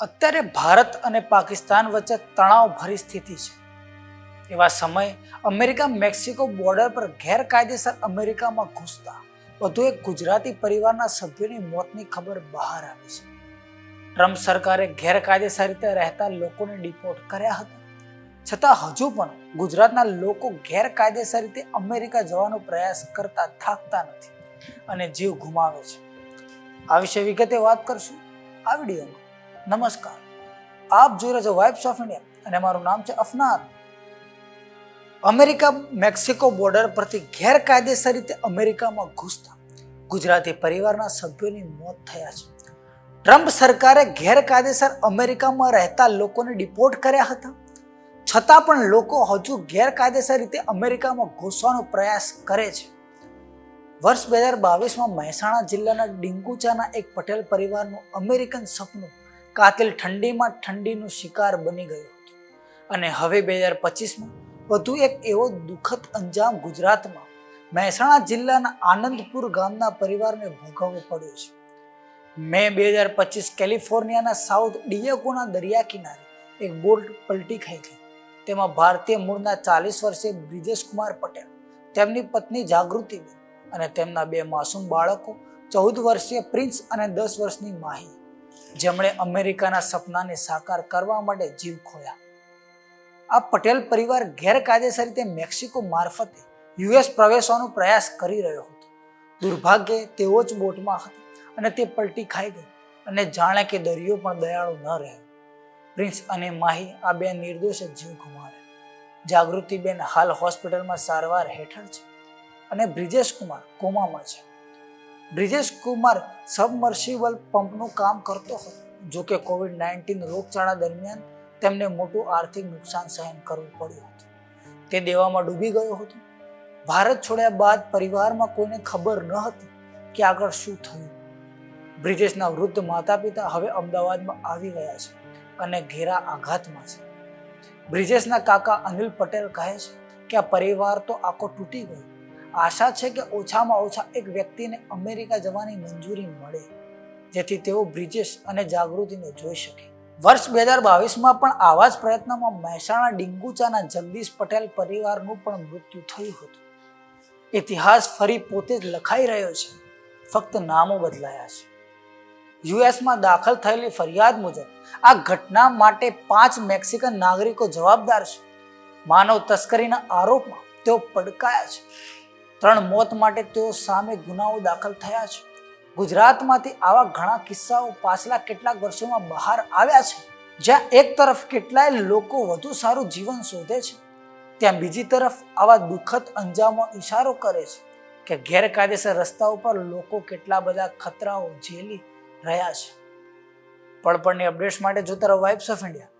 અત્યારે ભારત અને પાકિસ્તાન વચ્ચે તણાવભરી સ્થિતિ છે. એવા સમયે અમેરિકા મેક્સિકો બોર્ડર પર ગેરકાયદેસર અમેરિકામાં ઘૂસતા વધુ એક ગુજરાતી પરિવારના સભ્યોની મોતની ખબર બહાર આવી છે. ટ્રમ્પ સરકારે ગેરકાયદેસર રીતે રહેતા લોકોને ડિપોર્ટ કર્યા હતા. છતાં હજુ પણ ગુજરાતના લોકો ગેરકાયદેસર રીતે અમેરિકા જવાનો પ્રયાસ કરતા થાકતા નથી અને જીવ ગુમાવે છે. આ વિશે વિગતે વાત કરશું આ વિડીયોમાં. નમસ્કાર. આપ જોઈ રહ્યા છો વાઇબ્સ ઓફ ઇન્ડિયા અને મારું નામ છે અફનાન. અમેરિકા મેક્સિકો બોર્ડર પરથી ગેરકાયદેસર રીતે અમેરિકામાં ઘૂસતા. ગુજરાતી પરિવારના સભ્યોની મોત થયા છે. ટ્રમ્પ સરકારે ગેરકાયદેસર અમેરિકામાં રહેતા લોકોને ડિપોર્ટ કર્યા હતા. છતાં પણ લોકો હજુ ગેરકાયદેસર રીતે અમેરિકામાં ઘૂસવાનો પ્રયાસ કરે છે. વર્ષ બે હજાર બાવીસમાં મહેસાણા જિલ્લાના ડિંગુચાના એક પટેલ પરિવારનું અમેરિકન સપનું કાતિલ ઠંડીમાં ઠંડીનું શિકાર બની ગયો હતો. અને હવે બે હજાર પચીસમાં વધુ એક એવો દુઃખદ અંજામ ગુજરાતમાં મહેસાણા જિલ્લાના આનંદપુર ગામના પરિવારને ભોગવવો પડ્યો છે. મે બે હજાર પચીસ કેલિફોર્નિયાના સાઉથ ડિયાકોના દરિયા કિનારે એક બોટ પલટી ખાઈ ગઈ તેમાં ભારતીય મૂળના ચાલીસ વર્ષે બ્રિજેશ કુમાર પટેલ, તેમની પત્ની જાગૃતિબેન અને તેમના બે માસૂમ બાળકો, ચૌદ વર્ષીય પ્રિન્સ અને દસ વર્ષની માહી. જેમણે અમેરિકાના સપનાને સાકાર કરવા માટે જીવ ખોયા. આ પટેલ પરિવાર ગેરકાયદેસર રીતે મેક્સિકો મારફતે યુએસ પ્રવેશવાનો પ્રયાસ કરી રહ્યો હતો. દુર્ભાગ્યે તેઓ જ બોટમાં હતા અને તે પલટી ખાઈ ગઈ અને જાણે કે દરિયો પણ દયાળુ ન રહ્યો. પ્રિન્સ અને માહી આ બે નિર્દોષે જીવ ગુમાવ્યા. જાગૃતિબેન હાલ હોસ્પિટલમાં સારવાર હેઠળ છે અને બ્રિજેશ કુમાર કોમામાં છે. બ્રિજેશ કુમાર સબમર્સિબલ પંપનું કામ કરતો હતો. જો કે કોવિડ નાઇન્ટીન રોગચાળા દરમિયાન તેમને મોટું આર્થિક નુકસાન સહન કરવું પડ્યું હતું. તે દેવામાં ડૂબી ગયો હતો. ભારત છોડ્યા બાદ પરિવારમાં કોઈને ખબર ન હતી કે આગળ શું થયું. બ્રિજેશના વૃદ્ધ માતા પિતા હવે અમદાવાદમાં આવી ગયા છે અને ઘેરા આઘાતમાં છે. બ્રિજેશના કાકા અનિલ પટેલ કહે છે કે આ પરિવાર તો આખો તૂટી ગયો. આશા છે કે ઓછામાં ઓછા એક વ્યક્તિને અમેરિકા જવાની મંજૂરી મળે, જેથી તેઓ બ્રિજેશ અને જાગૃતિને જોઈ શકે. વર્ષ બે હજાર બાવીસમાં પણ આવા જ પ્રયત્નમાં મહેસાણા ડિંગુચાના જગદીશ પટેલ પરિવારનું પણ મૃત્યુ થયું હતું. ઇતિહાસ ફરી પોતે જ લખાઈ રહ્યો છે, ફક્ત નામો બદલાયા છે. યુએસમાં દાખલ થયેલી ફરિયાદ મુજબ, આ ઘટના માટે પાંચ મેક્સિકન નાગરિકો જવાબદાર છે. માનવ તસ્કરીના આરોપમાં તેઓ પડકાયા છે. ત્રણ મોત માટે તેઓ સામે ગુનાઓ દાખલ થયા છે. ગુજરાતમાંથી આવા ઘણા કિસ્સાઓ પાછલા કેટલાક વર્ષોમાં બહાર આવ્યા છે, જ્યાં એક તરફ કેટલાય લોકો વધુ સારું જીવન શોધે છે, ત્યાં બીજી તરફ આવા દુઃખદ અંજામો ઇશારો કરે છે કે ગેરકાયદેસર રસ્તા ઉપર લોકો કેટલા બધા ખતરાઓ ઝેલી રહ્યા છે. પળપળની અપડેટ્સ માટે જોતા રહો વાઇબ્સ ઓફ ઇન્ડિયા